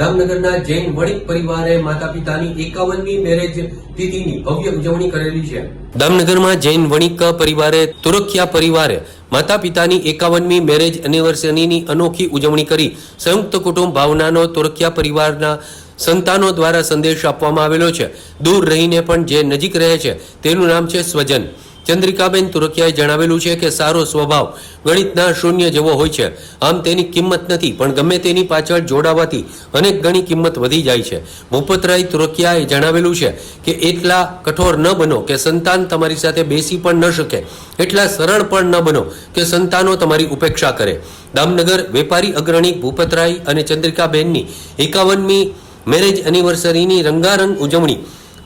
દામનગરના જૈન વણિક પરિવારે માતા પિતાની એકાવનમી મેરેજ તિથિની ભવ્ય ઉજવણી કરેલી છે. દામનગરમાં જૈન વણિક પરિવારે તુરખિયા પરિવારે માતા પિતાની એકાવનમી મેરેજ એનિવર્સરીની અનોખી ઉજવણી કરી સંયુક્ત કુટુંબ ભાવનાનો તુરખિયા પરિવારના સંતાનો દ્વારા સંદેશ આપવામાં આવેલો છે. દૂર રહીને પણ જે નજીક રહે છે તેનું નામ છે સ્વજન. ચંદ્રિકાબેન તુરકિયાએ જણાવેલું છે કે સારો સ્વભાવ ગણિતના શૂન્ય જેવો હોય છે. આમ તેની કિંમત નથી, પણ ગમે તેની પાછળ જોડાવાથી અનેક ગણી કિંમત વધી જાય છે. ભૂપતરાય તુરકિયાએ જણાવેલું છે કે એટલા કઠોર ન બનો કે સંતાન તમારી સાથે બેસી પણ ન શકે. એટલા સરળ પણ ન બનો કે સંતાનો તમારી ઉપેક્ષા કરે. દામનગર વેપારી અગ્રણી ભૂપતરાય અને ચંદ્રિકાબેનની એકાવનમી મેરેજ એનિવર્સરીની રંગારંગ ઉજવણી.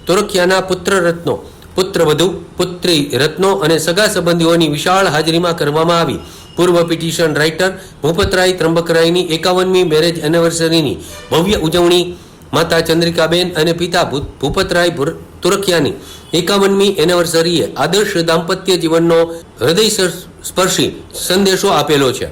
તુરકિયાના પુત્ર રત્નો પુત્રવધુ પુત્રી, રત્નો અને સગા સંબંધીઓની વિશાળ હાજરીમાં કરવામાં આવી. પૂર્વ પિટિશન રાઇટર, ભૂપતરાય ત્રંબકરાયની એકાવનમી મેરેજ એનિવર્સરીની ભવ્ય ઉજવણી, માતા ચંદ્રિકાબેન અને પિતા ભૂપતરાય તુરખિયાની એકાવનમી એનિવર્સરીએ આદર્શ દાંપત્ય જીવનનો હૃદય સ્પર્શી સંદેશો આપેલો છે.